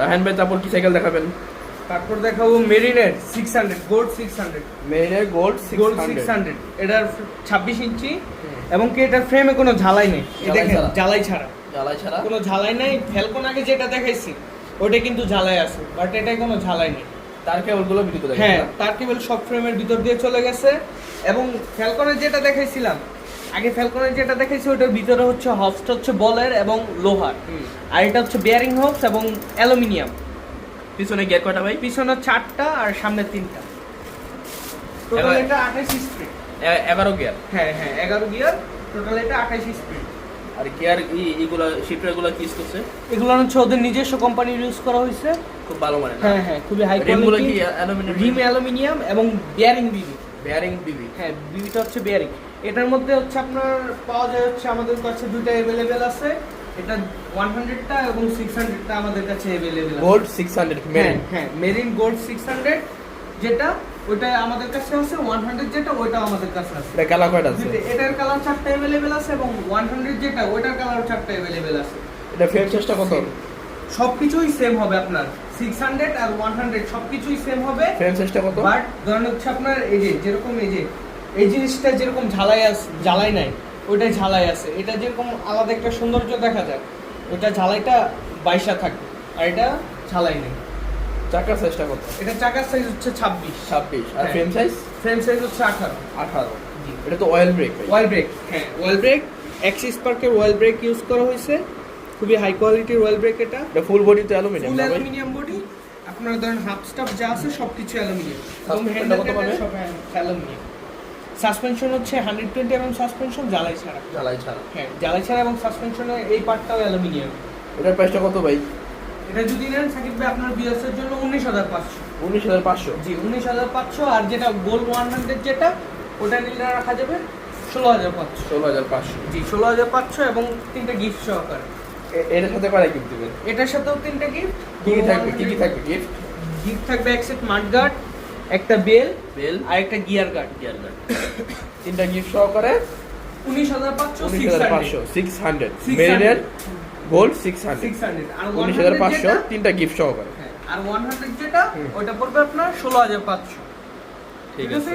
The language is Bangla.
রাহান ভাই তারপর কি সাইকেল দেখাবেন? তারপর দেখাবো মেরিনের six hundred gold six hundred মেরিনের gold gold six hundred এটার ছাব্বিশ ইঞ্চি এবং কি এটার ফ্রেমে কোনো ঝালাই নেই। এই ঝালাই দেখেন ছাড়া। ঝালাই ছাড়া। কোনো ঝালাই নাই। ফ্যালকন আগে যেটা দেখাইছি ওটা কিন্তু ঝালাই আছে বাট এটায় কোনো ঝালাই নেই। তার কেবলগুলো ভিডিও দেখেন হ্যাঁ তার কেবল সব ফ্রেমের ভিতর দিয়ে চলে গেছে। এবং ফ্যালকনের যেটা দেখাইছিলাম আগে ফ্যালকনের যেটা দেখাইছি ওটার ভিতরে হচ্ছে হবসটা হচ্ছে বলের এবং লোহার। আর এটা হচ্ছে বেয়ারিং হবস এবং অ্যালুমিনিয়াম। পিছনে গিয়ার কয়টা ভাই? পিছনে চারটা আর সামনে তিনটা। টোটাল এটা আঠাশ স্পিড এগারো গিয়ার হ্যাঁ হ্যাঁ এগারো গিয়ার টোটাল এটা আঠাশ স্পিড আর গিয়ার এইগুলো শিফটারগুলো কি করছে? এগুলো হচ্ছে ওদের নিজস্ব কোম্পানির ইউজ করা হয়েছে। খুব ভালো মানে হ্যাঁ হ্যাঁ খুবই high quality aluminium rim aluminium এবং বিয়ারিং বিবি। Bearing BB. হ্যাঁ বিবিটা হচ্ছে বিয়ারিং এটার মধ্যে হচ্ছে আপনার পাওয়া যায় হচ্ছে আমাদের কাছে দুটো অ্যাভেলেবেল আছে। এটা ওয়ান হান্ড্রেডটা এবং সিক্স হান্ড্রেডটা আমাদের কাছে অ্যাভেলেবেল গোল্ড সিক্স হান্ড্রেড হ্যাঁ মেরিন হ্যাঁ মেরিন গোল্ড সিক্স হান্ড্রেড যেটা ওইটা আমাদের কাছে আছে ওয়ান হান্ড্রেড যেটা ওইটাও আমাদের কাছে আছে। এটা কালার কয়টা আছে? দুইটা- এটার কালার চারটা অ্যাভেলেবেল আছে এবং ওয়ান হান্ড্রেড যেটা ওইটার কালার চারটা অ্যাভেলেবেল আছে। এটা ফ্রেম সাইজটা কত? সবকিছুই সেম হবে আপনার। সিক্স হান্ড্রেড আর ওয়ান হান্ড্রেড সবকিছুই সেম হবে। ফ্রেম সাইজটা কত? বাট ধরেন হচ্ছে আপনার এই যে যেরকম এই যে এই জিনিসটা যেরকম ঝালাই আছে ঝালাই নাই ওইটাই ঝালাই আছে। এটা যেরকম আলাদা একটা সৌন্দর্য দেখা যায় ওইটা ঝালাইটা বাইশা থাকবে আর এটা ঝালাই নেই। চাকার সাইজটা কত? এটা চাকার সাইজ হচ্ছে ছাব্বিশ। ছাব্বিশ। আর। ফ্রেম সাইজ ফ্রেম সাইজ হচ্ছে আঠারো। আঠারো। এটা তো অয়েল ব্রেক ওয়েল ব্রেক হ্যাঁ ওয়েল ব্রেক অ্যাক্সিস পার্কের ওয়েল ব্রেক ইউজ করা হয়েছে। খুবই হাই কোয়ালিটির ওয়েল ব্রেক এটা। এটা ফুল বডি তো অ্যালুমিনিয়াম ফুল অ্যালুমিনিয়াম বডি আপনার ধরেন হাফ স্টাফ যা আছে সবকিছু অ্যালুমিনিয়াম এবং হ্যান্ডেল? সব অ্যালুমিনিয়াম সাসপেনশন হচ্ছে হান্ড্রেড টোয়েন্টি এমএম সাসপেনশন জ্বালাই ছাড়া। জ্বালাই ছাড়া। হ্যাঁ জ্বালাই ছাড়া এবং সাসপেনশনের এই পার্টটাও অ্যালুমিনিয়াম এটার প্রাইসটা কত ভাই? এটা যদি নেন সাকিব ভাই আপনার বিএসের জন্য উনিশ হাজার পাঁচশো। উনিশ হাজার পাঁচশো? জি উনিশ হাজার পাঁচশো আর যেটা গোল্ড ওয়ান হান্ড্রেড যেটা ওটা নিলে রাখা যাবে ষোলো হাজার পাঁচশো। ষোলো হাজার পাঁচশো। জি ষোলো হাজার পাঁচশো এবং তিনটা গিফট সহকারে। এটার সাথে কয়টা গিফট দিবেন? এটার সাথেও তিনটা গিফট কি কি থাকবে? কি কি থাকবে গিফট গিফট থাকবে এক সেট মাঠগার্ড একটা বেল বেল। আর একটা গিয়ার গার্ড। Gear guard. তিনটা গিফট সহকারে উনিশ হাজার পাঁচশো উনিশ হাজার পাঁচশো সিক্স হান্ড্রেড 600 মেরিনের গোল্ড সিক্স হান্ড্রেড আর উনিশ হাজার পাঁচশো তিনটা গিফট সহকারে। হ্যাঁ, আর ওয়ান হান্ড্রেড যেটা ওইটা ওটা পড়বে আপনার ষোলো হাজার পাঁচশো। ঠিক আছে।